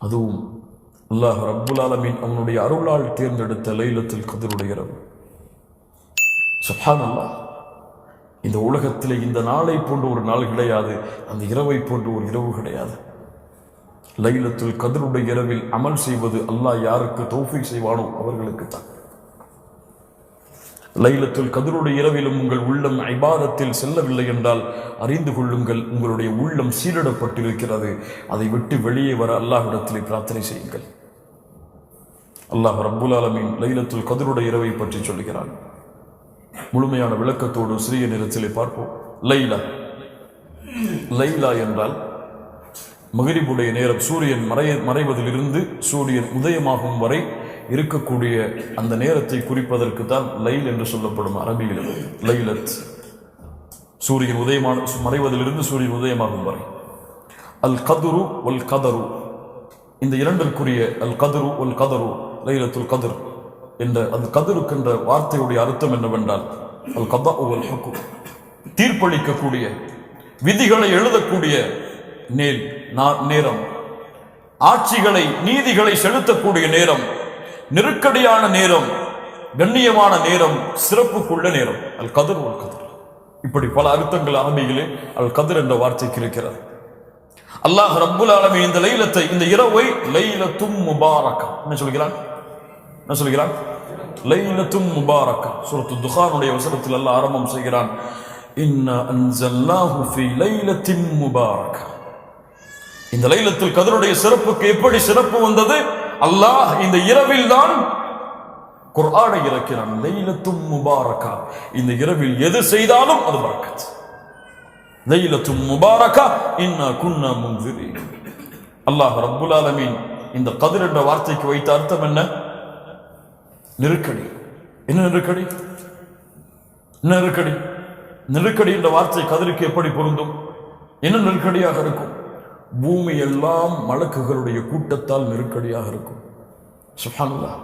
அதுவும் அல்லாஹ் ரப்புல் ஆலமின் அவனுடைய அருளால் தேர்ந்தெடுத்த லைலத்தில் கதிருடைய இரவு. சுப்ஹான் அல்லாஹ் இந்த உலகத்தில் இந்த நாளை போன்ற ஒரு நாள் கிடையாது அந்த இரவை போன்ற ஒரு இரவு கிடையாது. லைலத்தில் கதிருடைய இரவில் அமல் செய்வது அல்லாஹ் யாருக்கு தோஃபை செய்வானோ அவர்களுக்கு தான் லைலத்துல் கதிருடைய இரவிலும் உங்கள் உள்ளம் ஐபாதத்தில் செல்லவில்லை என்றால் அறிந்து கொள்ளுங்கள் உங்களுடைய உள்ளம் சீரிடப்பட்டிருக்கிறது அதை விட்டு வெளியே வர அல்லாஹிடத்தில் பிரார்த்தனை செய்யுங்கள். அல்லாஹ் ரப்புல் ஆலமின் லைலத்துல் கதிருடைய இரவை பற்றி சொல்கிறான் முழுமையான விளக்கத்தோடு சிறிய நிறத்திலே பார்ப்போம். லைலா. லைலா என்றால் மகிரிபுடைய நேரம் சூரியன் மறைய மறைவதிலிருந்து சூரியன் உதயமாகும் வரை இருக்கக்கூடிய அந்த நேரத்தை குறிப்பதற்கு தான் லைல் என்று சொல்லப்படும் அரபியில் லைலத். சூரியன் உதயமான மறைவதிலிருந்து சூரியன் உதயமாகும் வரை. அல் கதுரு ஒல் கதரு இந்த இரண்டிற்குரிய அல் கதுரு ஒல் கதரு லைலத்துல் கதிர் என்ற அந்த கதிருக்கு என்ற வார்த்தையுடைய அர்த்தம் என்னவென்றால் அல் கதா ஒல் ஹக்கு தீர்ப்பளிக்கக்கூடிய விதிகளை எழுதக்கூடிய நேல் நா- நேரம். ஆட்சிகளை நீதிகளை செலுத்தக்கூடிய நேரம். நெருக்கடியான நேரம் கண்ணியமான நேரம் சிறப்புக்குள்ள நேரம். அல் கதிர் ஒரு கதிர் இப்படி பல அர்த்தங்கள் அரபியிலே அல் கதிர் என்ற வார்த்தைக்கு இருக்கிறது. அல்லாஹ் ரப்புல் ஆலமீன் இந்த லைலத்தை இந்த இரவை லைலத்தும் முபாரக்கா. என்ன சொல்கிறான்? என்ன சொல்கிறான்? லைலத்தும் முபாரக்கா. சுரத்து துஹானுடைய வசனத்தில் அல்லாஹ் ஆரம்பம் செய்கிறான். இன்ன அன்சல்னாஹு ஃபி லைலத்தின் முபாரக்கா. இந்த லைலத்தில் கதருடைய சிறப்புக்கு எப்படி சிறப்பு வந்தது? அல்லாஹ் இந்த இரவில் தான் குர்ஆனை இறக்கிறான். லைலத்தும் முபாரக்கா. இந்த இரவில் எது செய்தாலும் அது பரக்கத். லைலத்தும் முபாரக்கா. இன்னா குன்னா முன்சிரீன். அல்லாஹ் ரப்புல் ஆலமீன் இந்த கதிர் என்ற வார்த்தைக்கு வைத்த அர்த்தம் என்ன? நெருக்கடி. என்ன நெருக்கடி? என்ன நெருக்கடி? நெருக்கடி என்ற வார்த்தை கதிருக்கு எப்படி பொருந்தும்? என்ன நெருக்கடியாக இருக்கும்? பூமி எல்லாம் மலக்குகளுடைய கூட்டத்தால் நெருக்கடியாக இருக்கும். சுப்ஹானல்லாஹ்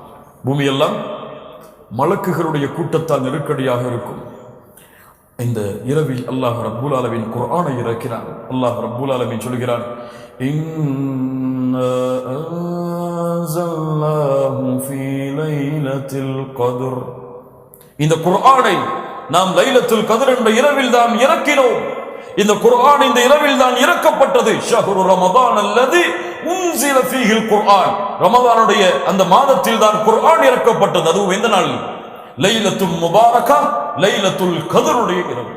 பூமி எல்லாம் மலக்குகளுடைய கூட்டத்தால் நெருக்கடியாக இருக்கும். இந்த இரவில் அல்லாஹ் ரப்புல் அலவின் குரானை இறக்கிறான் அல்லாஹ் ரப்புல் அலவின் சொல்கிறான் இந்த குரானை நாம் லைலத்தில் கதிர் என்ற இரவில் தான் இறக்கினோம். இந்த குர்ஆன் இந்த இரவில் தான் இறக்கப்பட்டது. ஷஹ்ரு ரமதான் அல்லது உன்சில ஃபீஹில் குர்ஆன். ரமதானுடைய அந்த மாதத்தில் தான் குர்ஆன் இறக்கப்பட்டது. அதுவும் எந்த நாள்? லைலத்துல் முபாரகா லைலத்துல் கதருடைய இரவு.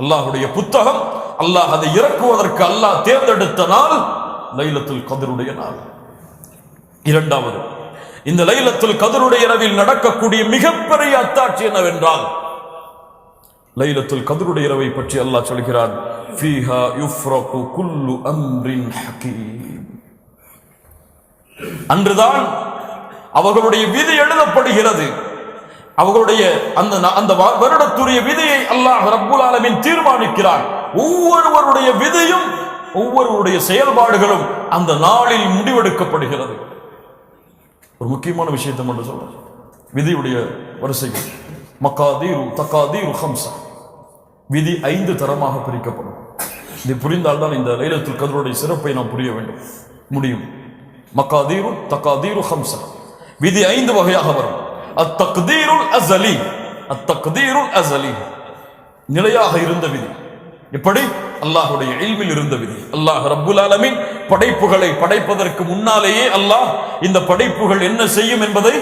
அல்லாஹ்வுடைய புத்தகம் அல்லாஹ் அதை இறக்குவதற்கு அல்லாஹ் தேர்ந்தெடுத்த நாள் லைலத்துல் கதருடைய நாள். இரண்டாவது இந்த லைலத்துல் கதருடைய இரவில் நடக்கக்கூடிய மிகப்பெரிய அத்தாட்சி என்னவென்றால் லைலத்துல் கதருடைய இரவை பற்றி அல்லாஹ் சொல்கிறான் ஃபீஹா யுஃப்ரகு குல்லு அம்ரின் ஹக்கீம் அன்றுதான் அவர்களுடைய விதி எழுதப்படுகிறது. அவர்களுடைய அந்த அந்த வ- வருடத்துடைய விதியை அல்லாஹ் ரப்புல் ஆலமின் தீர்மானிக்கிறான். ஒவ்வொருவருடைய விதியும் ஒவ்வொருவருடைய செயல்பாடுகளும் அந்த நாளில் முடிவெடுக்கப்படுகிறது. ஒரு முக்கியமான விஷயத்தை மட்டும் சொல்றேன். விதியுடைய வரிசைகள். மக்காதீரு தக்காதீரு ஹம்சா. விதி ஐந்து தரமாக பிரிக்கப்படும். இது புரிந்தால்தான் இந்த லைலத்துல் கதருடைய சிறப்பை நாம் புரிய வேண்டும். முடியும். மக்காதீரு தக்காதீரு ஹம்சா. விதி ஐந்து வகையாக வரும். அத்தக்தீருல் அசலி அத்தக்தீருல் அசலி நிலையாக இருந்த விதி. எப்படி? அல்லாஹுடைய இயல்பில் இருந்த விதி. அல்லாஹ் ரப்புல் ஆலமின் படைப்புகளை படைப்பதற்கு முன்னாலேயே அல்லாஹ் இந்த படைப்புகள் என்ன செய்யும் என்பதை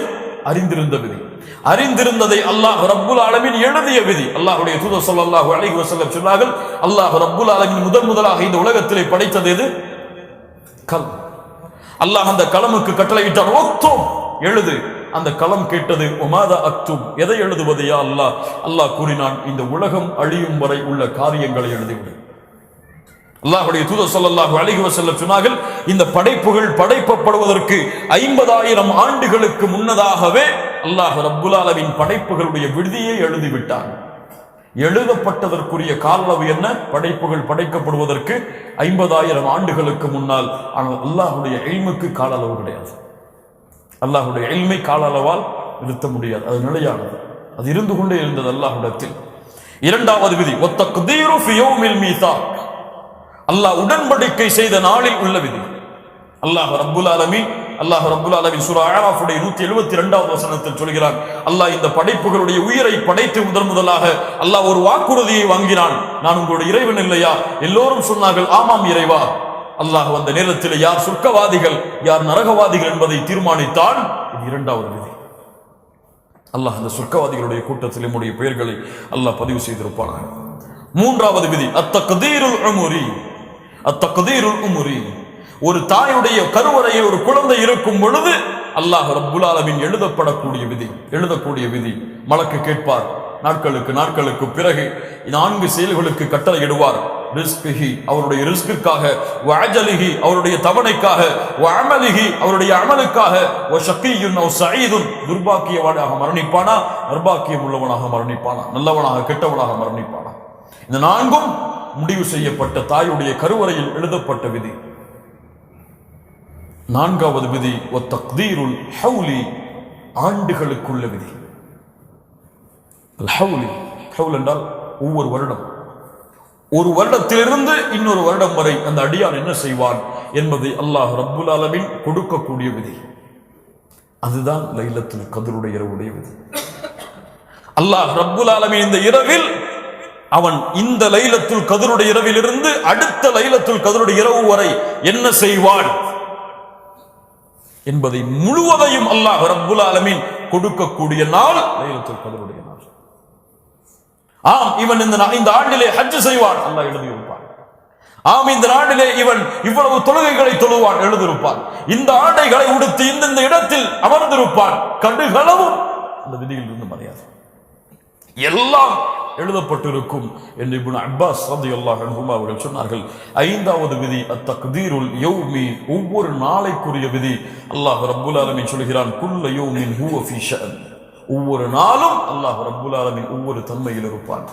அறிந்திருந்த விதி. அறிந்திருந்ததை அல்லாஹ் ரப்புல் ஆலமீன் எழுதிய விதி. அல்லாஹுடைய தூதர் சொல்லாஹு அழகி வசல்லம் சொன்னார்கள் அல்லாஹ் ரப்புல் ஆலமீன் முதன் முதலாக இந்த உலகத்திலே படைத்தது எது? கல். அல்லாஹ் அந்த கலமுக்கு கட்டளையிட்டார் ஒக்தும் எழுது அந்த களம் கேட்டது ஒமாதா அக்தும். எதை எழுதுவது யா அல்லாஹ்? அல்லாஹ் கூறினான் இந்த உலகம் அழியும் வரை உள்ள காரியங்களை எழுதிவிடு. அல்லாஹுடைய தூதர் சொல்லல்லாஹு அழகி வசல்ல சொன்னார்கள் இந்த படைப்புகள் படைப்பப்படுவதற்கு ஐம்பதாயிரம் ஆண்டுகளுக்கு முன்னதாகவே அல்லாஹ் ரப்புலாலவின் படைப்புகளுடைய விடுதியை எழுதிவிட்டான். எழுதப்பட்டதற்குரிய கால அளவு என்ன? படைப்புகள் படைக்கப்படுவதற்கு ஐம்பதாயிரம் ஆண்டுகளுக்கு முன்னால். ஆனால் அல்லாஹ்வுடைய எய்முக்கு கால அளவு கிடையாது. அல்லாஹ்வுடைய எய்மை கால அளவால் நிறுத்த முடியாது. அது நிலையானது. அது இருந்து கொண்டே இருந்தது அல்லாஹுடத்தில் இரண்டாவது விதி ஒத்தக்தீரு ஃபி அல்லாஹ் உடன்படிக்கை செய்த நாளில் உள்ள விதி. அல்லாஹ் ரபுல் ஆலமி அல்லாஹ் ரப்புல் அலவின் சுரா ஆராஃபுடைய நூத்தி எழுபத்தி இரண்டாவது வசனத்தில் சொல்கிறான். அல்லாஹ் இந்த படைப்புகளுடைய உயிரை படைத்து முதன் முதலாக அல்லாஹ் ஒரு வாக்குறுதியை வாங்கினான். நான் உங்களுடைய இறைவன் இல்லையா? எல்லோரும் சொன்னார்கள் ஆமாம் இறைவா. அல்லாஹ் வந்த நேரத்தில் யார் சொர்க்கவாதிகள் யார் நரகவாதிகள் என்பதை தீர்மானித்தான். இரண்டாவது விதி. அல்லாஹ் அந்த சொர்க்கவாதிகளுடைய கூட்டத்தில் நம்முடைய பெயர்களை அல்லாஹ் பதிவு செய்திருப்பானாக. மூன்றாவது விதி அத்தகதீருல் உமுரி. அத்தகதீருல் உமுரி. ஒரு தாயுடைய கருவறையில் ஒரு குழந்தை இருக்கும் பொழுது அல்லாஹ் ரப்புல் எழுதப்படக்கூடிய விதி எழுதக்கூடிய விதி. மலக்கு கேட்பார். நாட்களுக்கு நாட்களுக்கு பிறகு நான்கு செயல்களுக்கு கட்டளையிடுவார். ரிஸ்கிஹி அவருடைய ரிஸ்கிற்காக வாஜலிஹி அவருடைய தவணைக்காக வஅமலிஹி அவருடைய அமலுக்காக ஓ ஷக்கியுன் ஓ சயீதுன். துர்பாக்கியவானாக மரணிப்பானா? நிர்பாக்கியம் உள்ளவனாக மரணிப்பானா? நல்லவனாக கெட்டவனாக மரணிப்பானா? இந்த நான்கும் முடிவு செய்யப்பட்ட தாயுடைய கருவறையில் எழுதப்பட்ட விதி. நான்காவது விதி ஒ தக்தீருல் ஹவுலி ஆண்டுகளுக்குள்ள விதி. ஹவுலி ஹவுல் என்றால் ஒவ்வொரு வருடம். ஒரு வருடத்திலிருந்து இன்னொரு வருடம் வரை அந்த அடியான் என்ன செய்வான் என்பதை அல்லாஹ் ரப்புல் அலமின் கொடுக்கக்கூடிய விதி. அதுதான் லைலத்தில் கதருடைய இரவுடைய விதி. அல்லாஹ் ரப்புல் அலமின் இந்த இரவில் அவன் இந்த லைலத்துல் கதருடைய இரவிலிருந்து அடுத்த லைலத்துல் கதருடைய இரவு வரை என்ன செய்வான்? என்பதை முழுவதையும் அல்லாஹ் ரப்புல் ஆலமீன் கொடுக்கக்கூடிய நாள் லைலத்துல் கதருடைய நாள். ஆம் இவன் இந்த இந்த ஆண்டிலே ஹஜ் செய்வான் அல்லாஹ் எழுதியிருப்பான். ஆம் இந்த நாட்டிலே இவன் இவ்வளவு தொழுகைகளை தொழுவான் எழுதியிருப்பான். இந்த ஆடைகளை உடுத்தி இந்தந்த இடத்தில் அமர்ந்திருப்பான். கடுகளவும் அந்த விதியில் இருந்து மறையாது. எல்லாம் எழுதப்பட்டிருக்கும் என்று இபுன் அப்பாஸ் சதி அல்லாஹ் அவர்கள் சொன்னார்கள். ஐந்தாவது விதி அத்தக்தீருல் யௌமி ஒவ்வொரு நாளைக்குரிய விதி. அல்லாஹ் ரப்புல் ஆலமின் சொல்கிறான் குல்ல யௌமின் ஹூ ஃபீ ஒவ்வொரு நாளும் அல்லாஹ் ரப்புல் ஆலமின் ஒவ்வொரு தன்மையில் இருப்பான்.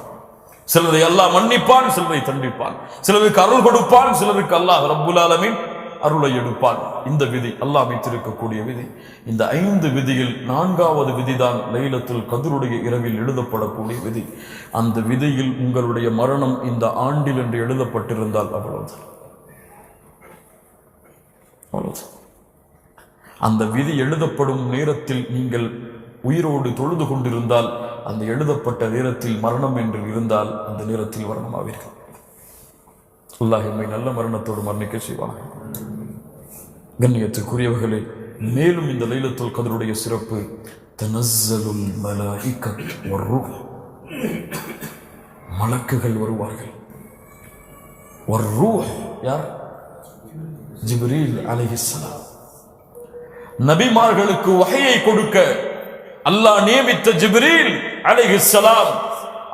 சிலரை அல்லாஹ் மன்னிப்பான் சிலரை தண்டிப்பான். சிலருக்கு அருள் கொடுப்பான் சிலருக்கு அல்லாஹ் ரப்புல் ஆலமின் அருளை எடுப்பான். இந்த விதி அல்லாஹ் வைத்திருக்கக்கூடிய விதி. இந்த ஐந்து விதியில் நான்காவது விதிதான் லைலத்தில் கதிருடைய இரவில் எழுதப்படக்கூடிய விதி. அந்த விதியில் உங்களுடைய மரணம் இந்த ஆண்டில் என்று எழுதப்பட்டிருந்தால் அவ்வளவுதான். அவ்வளவுதான். அந்த விதி எழுதப்படும் நேரத்தில் நீங்கள் உயிரோடு தொழுது கொண்டிருந்தால் அந்த எழுதப்பட்ட நேரத்தில் மரணம் என்று இருந்தால் அந்த நேரத்தில் மரணமாவீர்கள். அல்லாஹ் எம்மை நல்ல மரணத்தோடு மரணிக்க செய்வாங்க கண்ணியத்துக்குரியவர்களே மேலும் இந்த லைலத்துல் கதருடைய சிறப்பு தனசலுல் மலாயிகத் வர்ரூஹ் மலக்குகள் வருவார்கள். வர்ரூஹ் யார்? ஜிப்ரீல் அலிஹிஸ்லாம் நபிமார்களுக்கு வகையை கொடுக்க அல்லாஹ் நியமித்த ஜிப்ரீல் அலிஹிஸ்லாம்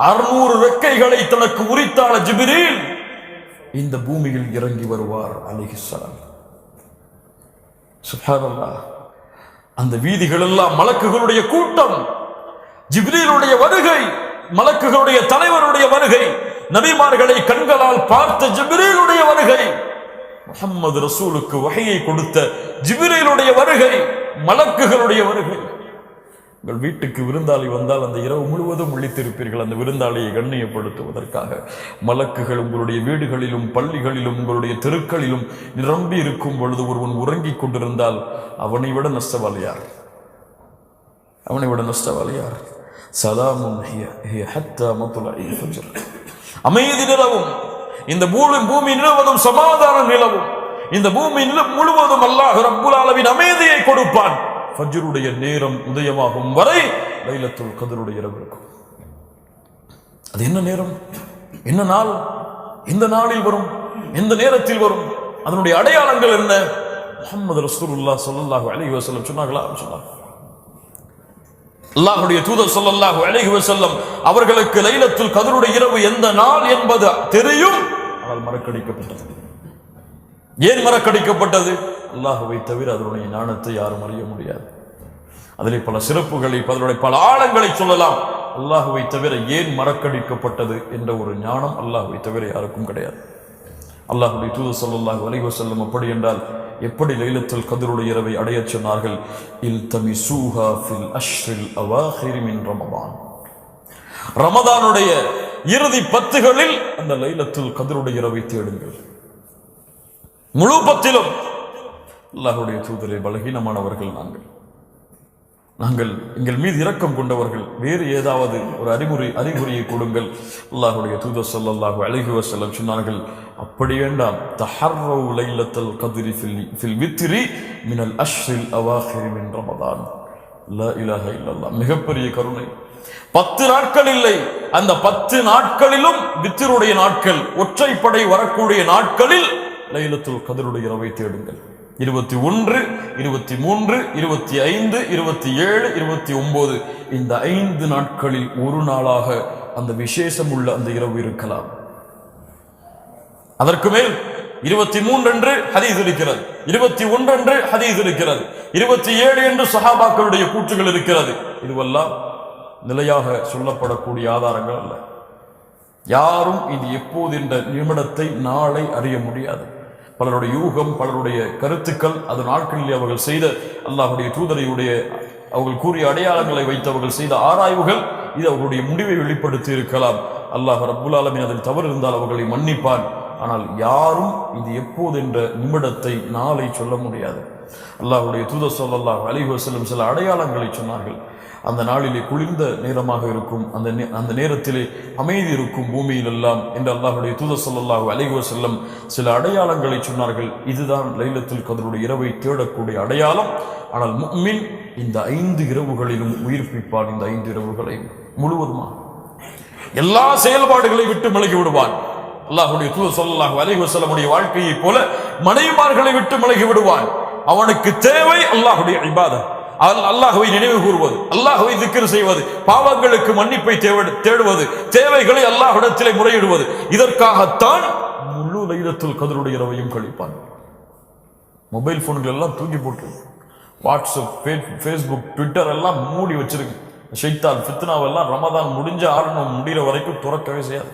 அறுநூறு ரெக்கைகளை தனக்கு உரித்தான ஜிப்ரீல் இந்த பூமியில் இறங்கி வருவார் அலிஹிஸ்லாம் சுஹானல்லா அந்த வீதிகள் எல்லாம் மலக்குகளுடைய கூட்டம் ஜிப்ரீலுடைய வருகை மலக்குகளுடைய தலைவருடைய வருகை நபிமார்களை கண்களால் பார்த்த ஜிப்ரீலுடைய வருகை முஹம்மது ரசூலுக்கு வகையை கொடுத்த ஜிப்ரீலுடைய வருகை மலக்குகளுடைய வருகை. உங்கள் வீட்டுக்கு விருந்தாளி வந்தால் அந்த இரவு முழுவதும் விழித்திருப்பீர்கள். அந்த விருந்தாளியை கண்ணியப்படுத்துவதற்காக மலக்குகள் உங்களுடைய வீடுகளிலும் பள்ளிகளிலும் உங்களுடைய தெருக்களிலும் நிரம்பி இருக்கும் பொழுது ஒருவன் உறங்கிக் கொண்டிருந்தால் அவனை விட நஷ்டவாளி யார்? அவனை விட நஷ்டவாளி யார்? அமைதி நிலவும். இந்த பூமி பூமி நிலவதும் சமாதானம் நிலவும். இந்த பூமி நில- முழுவதும் அல்லாஹ் ரப்புல் அளவின் அமைதியை கொடுப்பான். ஃபஜ்ருடைய நேரம் உதயமாகும் வரை லைலத்துல் கதருடைய இரவு இருக்கும். அது என்ன நேரம்? என்ன நாள்? எந்த நாளில் வரும்? எந்த நேரத்தில் வரும்? அதனுடைய அடையாளங்கள் என்ன? முகமது ரசூலுல்லா சொல்லல்லாஹு அலைஹி வஸல்லம் சொன்னாங்களா சொன்னாங்க அல்லாஹுடைய தூதர் சொல்லல்லாஹு அலைஹி வஸல்லம் அவர்களுக்கு லைலத்துல் கதருடைய இரவு எந்த நாள் என்பது தெரியும். ஆனால் மறக்கடிக்கப்பட்டது. ஏன் மறக்கடிக்கப்பட்டது? அல்லாஹுவை தவிர அதனுடைய ஞானத்தை யாரும் அறிய முடியாது. அதிலே பல சிறப்புகளை அதனுடைய பல ஆழங்களை சொல்லலாம். அல்லாஹுவை தவிர ஏன் மறக்கடிக்கப்பட்டது என்ற ஒரு ஞானம் அல்லாஹுவை தவிர யாருக்கும் கிடையாது. அல்லாஹுடைய தூது சொல்லல்லாஹ் வலைவ செல்லும் அப்படி என்றால் எப்படி லைலத்தில் கதிருடைய இரவை அடையச் சொன்னார்கள்? இல் தமி சூஹா ஃபில் அஷ்ரில் அவாஹிரிமின் ரமதான். ரமதானுடைய இறுதி பத்துகளில் அந்த லைலத்தில் கதிருடைய இரவை தேடுங்கள். முழு பத்திலும் அல்லாஹுடைய தூதரை பலகீனமானவர்கள் நாங்கள். நாங்கள் எங்கள் மீது இரக்கம் கொண்டவர்கள் வேறு ஏதாவது ஒரு அறிகுறி அறிகுறியை கொடுங்கள். அல்லாஹுடைய தூதர் சொல்லல்லாஹு அலைஹி வஸல்லம் சொன்னார்கள் அப்படி வேண்டாம். தஹர்ரவு லைலத்தல் கதிரி ஃபில் ஃபில் மினல் அஷ்ரில் அவாஹிரி மின் ரமதான். லா இலாஹ இல்லல்லா மிகப்பெரிய கருணை. பத்து நாட்கள் இல்லை. அந்த பத்து நாட்களிலும் வித்திருடைய நாட்கள் ஒற்றைப்படை வரக்கூடிய நாட்களில் லைலத்துல் கதிருடைய இரவை தேடுங்கள். இருபத்தி ஒன்று இருபத்தி மூன்று இருபத்தி ஐந்து இருபத்தி ஏழு இருபத்தி ஒன்பது இந்த ஐந்து நாட்களில் ஒரு நாளாக அந்த விசேஷம் உள்ள அந்த இரவு இருக்கலாம். அதற்கு மேல் இருபத்தி மூன்று என்று ஹதீஸ் இருக்கிறது. இருபத்தி ஒன்று என்று ஹதீஸ் இருக்கிறது. இருபத்தி ஏழு என்று சஹாபாக்களுடைய கூற்றுகள் இருக்கிறது. இதுவெல்லாம் நிலையாக சொல்லப்படக்கூடிய ஆதாரங்கள் அல்ல. யாரும் இது எப்போது என்ற நிமிடத்தை நாளை அறிய முடியாது. பலருடைய யூகம் பலருடைய கருத்துக்கள் அது நாட்களில் அவர்கள் செய்த அல்லாஹுடைய தூதரையுடைய அவர்கள் கூறிய அடையாளங்களை வைத்து அவர்கள் செய்த ஆராய்வுகள் இது அவர்களுடைய முடிவை வெளிப்படுத்தி இருக்கலாம். அல்லாஹ் ரப்புல் ஆலமின் அதில் தவறு இருந்தால் அவர்களை மன்னிப்பான். ஆனால் யாரும் இது எப்போது என்ற நிமிடத்தை நாளை சொல்ல முடியாது. அல்லாஹுடைய தூதர் சொல்லல்லாஹ் அலைஹி சில அடையாளங்களை சொன்னார்கள். அந்த நாளிலே குளிர்ந்த நேரமாக இருக்கும். அந்த நே- அந்த நேரத்திலே அமைதி இருக்கும் பூமியில் எல்லாம் என்று அல்லாஹுடைய தூத சொல்லல்லாஹு அலைகுவ செல்லம் சில அடையாளங்களை சொன்னார்கள். இதுதான் லைலத்தில் கதருடைய இரவை தேடக்கூடிய அடையாளம். ஆனால் முஃமின் இந்த ஐந்து இரவுகளிலும் உயிர்ப்பிப்பான் இந்த ஐந்து இரவுகளை முழுவதுமாக எல்லா செயல்பாடுகளை விட்டு விலகி விடுவான். அல்லாஹுடைய தூதர் ஸல்லல்லாஹு அலைஹி வஸல்லமுடைய வாழ்க்கையைப் போல மனைவிமார்களை விட்டு விலகி விடுவான். அவனுக்கு தேவை அல்லாஹுடைய இபாதம் அல்லாஹுவை நினைவு கூறுவது அல்லாஹுவை திக்ர் செய்வது பாவங்களுக்கு மன்னிப்பை தேடுவது தேவைகளை அல்லாஹிடத்திலே முறையிடுவது இதற்காகத்தான் முழு லைலத்தில் கதருடைய இரவையும் கழிப்பான். மொபைல் போன்கள் எல்லாம் தூக்கி போட்டு வாட்ஸ்அப் ஃபே- ஃபேஸ்புக் ட்விட்டர் எல்லாம் மூடி வச்சிருக்கு. ஷைத்தான் ஃபித்னாவெல்லாம் ரமதான் முடிஞ்ச ஆரம்பம் முடிகிற வரைக்கும் துறக்கவே செய்யாது.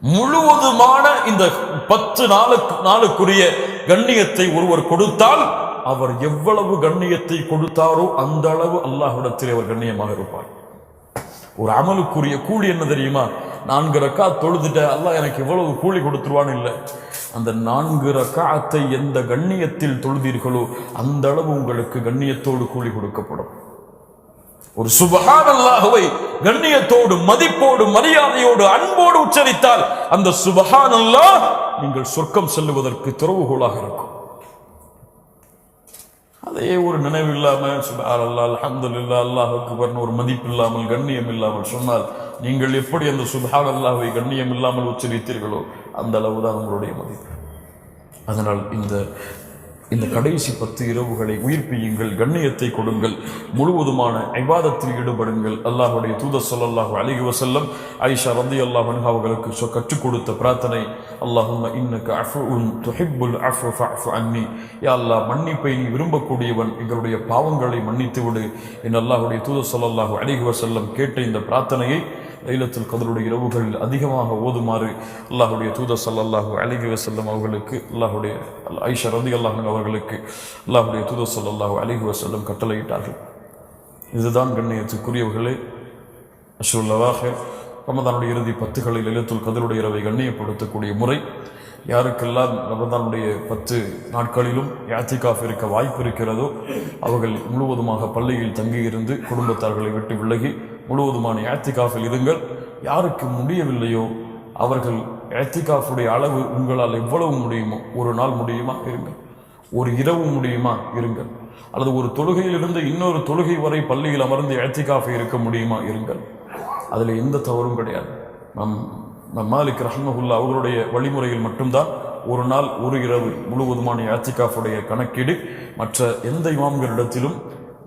முழுவதுமான இந்த பத்து நாளுக்கு நாளுக்குரிய கண்ணியத்தை ஒருவர் கொடுத்தால் அவர் எவ்வளவு கண்ணியத்தை கொடுத்தாரோ அந்த அளவு அல்லாஹிடத்தில் அவர் கண்ணியமாக இருப்பார். ஒரு அமலுக்குரிய கூலி என்ன தெரியுமா? நான்கு ரக்கா தொழுதுட்ட அல்லாஹ் எனக்கு இவ்வளவு கூலி கொடுத்துருவான்னு இல்லை. அந்த நான்கு ரக்காத்தை எந்த கண்ணியத்தில் தொழுதீர்களோ அந்த அளவு உங்களுக்கு கண்ணியத்தோடு கூலி கொடுக்கப்படும். ஒரு சுபஹான் அல்லாஹுவை கண்ணியத்தோடு மதிப்போடு மரியாதையோடு அன்போடு உச்சரித்தால் அந்த சுபஹான் அல்லாஹ் நீங்கள் சொர்க்கம் செல்லுவதற்கு துறவுகோலாக இருக்கும். அதே ஒரு நினைவு இல்லாம சுபஹான் அல்லாஹ் இல்லா அல்லாஹ் அக்பர்னு ஒரு மதிப்பு இல்லாமல் கண்ணியம் இல்லாமல் சொன்னால் நீங்கள் எப்படி அந்த சுபார் அல்லாஹை கண்ணியம் இல்லாமல் உச்சரித்தீர்களோ அந்த அளவு தான் உங்களுடைய மதிப்பு. அதனால் இந்த இந்த கடைசி பத்து இரவுகளை உயிர்ப்பியுங்கள் கண்ணியத்தை கொடுங்கள் முழுவதுமான ஐவாதத்தில் ஈடுபடுங்கள். அல்லாஹுடைய தூத சொல்லாஹு அலைஹி வசல்லம் ஆயிஷா ரலியல்லாஹு அல்லாஹ் அவர்களுக்கு சொ- கற்றுக் கொடுத்த பிரார்த்தனை அல்லாஹும்ம இன்னக்கு அஃபுன் துஹிப்புல் அஃபு அன்னி. யா அல்லாஹ் மன்னிப்பை நீ விரும்பக்கூடியவன் எங்களுடைய பாவங்களை மன்னித்து விடு. என் அல்லாஹுடைய தூத சொல்லாஹு அலைஹி வசல்லம் கேட்ட இந்த பிரார்த்தனையை லைலத்தில் கதருடைய இரவுகளில் அதிகமாக ஓதுமாறு அல்லாஹுடைய தூத ஸல்லல்லாஹு அலைஹி வசல்லம் அவர்களுக்கு அல்லாஹுடைய ஐஷா ரலியல்லாஹு அன்ஹா அவர்களுக்கு அல்லாஹுடைய தூதர் ஸல்லல்லாஹு அலிஹி வசல்லம் கட்டளையிட்டார்கள். இதுதான் கண்ணியத்துக்குரியவர்களே அஷுல்லவாக ரமதானுடைய இறுதி பத்துகளில் லைலத்துல் கதருடைய இரவை கண்ணியப்படுத்தக்கூடிய முறை. யாருக்கெல்லாம் ரமதானுடைய பத்து நாட்களிலும் யாத்திகாஃப் இருக்க வாய்ப்பு இருக்கிறதோ அவர்கள் முழுவதுமாக பள்ளியில் தங்கியிருந்து குடும்பத்தார்களை விட்டு விலகி முழுவதுமான யாத்திகாஃபில் இருங்கள். யாருக்கு முடியவில்லையோ அவர்கள் ஏத்திகாஃபுடைய அளவு உங்களால் எவ்வளவு முடியுமோ ஒரு நாள் முடியுமா? இருங்கள். ஒரு இரவு முடியுமா? இருங்கள். அல்லது ஒரு தொழுகையிலிருந்து இன்னொரு தொழுகை வரை பள்ளியில் அமர்ந்து ஏத்திகாஃபை இருக்க முடியுமா? இருங்கள். அதில் எந்த தவறும் கிடையாது. நம் நம் மாலிக் ரஹ்மஹுல்லா அவர்களுடைய வழிமுறையில் மட்டும்தான் ஒரு நாள் ஒரு இரவு முழுவதுமான ஏத்திகாஃபுடைய கணக்கீடு. மற்ற எந்த இமாம்களிடத்திலும்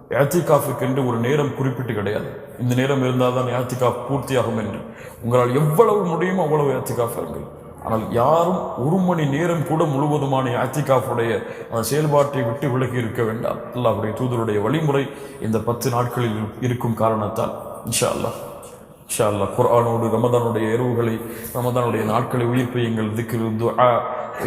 ஏத்திகாஃபுக்கு என்று ஒரு நேரம் குறிப்பிட்டு கிடையாது. இந்த நேரம் இருந்தால் தான் ஏத்திகாஃப் பூர்த்தியாகும் என்று. உங்களால் எவ்வளவு முடியுமோ அவ்வளவு ஏத்திகாஃப் இருங்கள். ஆனால் யாரும் ஒரு மணி நேரம் கூட முழுவதுமான ஆத்திகாஃபுடைய அந்த செயல்பாட்டை விட்டு விலகி இருக்க வேண்டாம். அல்லாஹுடைய தூதருடைய வழிமுறை இந்த பத்து நாட்களில் இருக்கும் காரணத்தால் இன்ஷா அல்லாஹ் இன்ஷா அல்லாஹ் குரானோடு ரமதானுடைய இரவுகளை ரமதானுடைய நாட்களை உயிர்ப்பையுங்கள் திக்ரு துஆ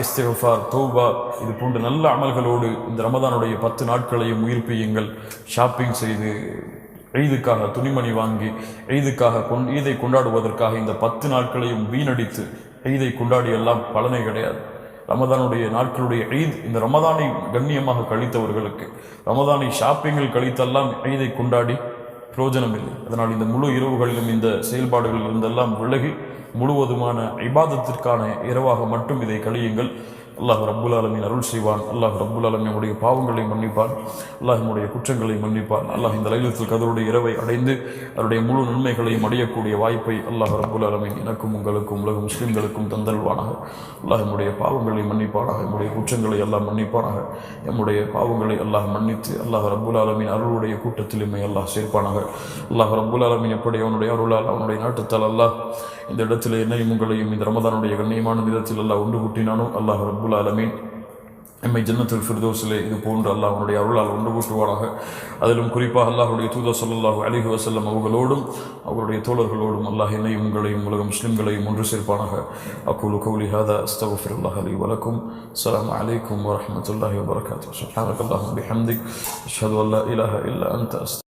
இஸ்திஃபார் தௌபா இது போன்ற நல்ல அமல்களோடு இந்த ரமதானுடைய பத்து நாட்களையும் உயிர்ப்பையுங்கள் ஷாப்பிங் செய்து ஈதுக்காக துணிமணி வாங்கி ஈதுக்காக கொண் ஈதை கொண்டாடுவதற்காக இந்த பத்து நாட்களையும் வீணடித்து ஈதை கொண்டாடி எல்லாம் பலனே கிடையாது. ரமதானுடைய நாட்களுடைய ஈத் இந்த ரமதானை கண்ணியமாக கழித்தவர்களுக்கு ரமதானை ஷாப்பிங்கில் கழித்தெல்லாம் ஈதை கொண்டாடி பிரயோஜனம் இல்லை அதனால் இந்த முழு இரவுகளிலும் இந்த செயல்பாடுகளில் இருந்தெல்லாம் விலகி முழுவதுமான இபாதத்திற்கான இரவாக மட்டும் இதை கழியுங்கள். அல்லாஹ் ரப்புல் அலமின் அருள் செய்வான். அல்லாஹ் ரப்புல் ஆலமீன் நம்முடைய பாவங்களை மன்னிப்பான். அல்லாஹ் நம்முடைய குற்றங்களை மன்னிப்பான். அல்லாஹ் இந்த லைலத்தில் கதருடைய இரவை அடைந்து அவருடைய முழு நன்மைகளையும் அடையக்கூடிய வாய்ப்பை அல்லாஹ் ரப்புல் ஆலமீன் எனக்கும் உங்களுக்கும் உலக முஸ்லிம்களுக்கும் தந்தல்வானாக அல்லாஹ் நம்முடைய பாவங்களை மன்னிப்பானாக. நம்முடைய குற்றங்களை எல்லாம் மன்னிப்பானாக. நம்முடைய பாவங்களை அல்லாஹ் மன்னித்து அல்லாஹ் ரப்புல் அலமின் அருளுடைய கூட்டத்திலுமே அல்லாஹ் சேர்ப்பானாக. அல்லாஹ் ரப்புல் ஆலமீன் எப்படி அவனுடைய அருளால் அவனுடைய நாட்டுத்தால் அல்லாஹ் இந்த இடத்தில் என்னையும் உங்களையும் இந்த ரமதானுடைய கண்ணியமான நிலத்தில் அல்லாஹ் ஒன்று கூட்டினானோ அல்லாஹ் ரபுல் ஆலமீன். எம்மை ஜன்னத்தில் ஃபிர்தோஸிலே இது போன்று அல்லாஹ் அவனுடைய அருளால் ஒன்று கூட்டுவாராக அதிலும் குறிப்பாக அல்லாஹுடைய தூத சொல்லாஹு அலைஹி வசல்லம் அவர்களோடும் அவருடைய தோழர்களோடும் அல்லாஹ் என்னையும் உங்களையும் உலக முஸ்லிம்களையும் ஒன்று சேர்ப்பானாக. அக்கூலு கௌலி ஹாதா அஸ்தகுஃபிருல்லாஹ் அலி வலக்கும். அஸ்லாம் அலைக்கும் வரமத்துல்லாஹி வபரகாத்துஹு. சுப்ஹானக அல்லாஹும்ம பிஹம்திக். அஷ்ஹது அன் இல்லா அன்த.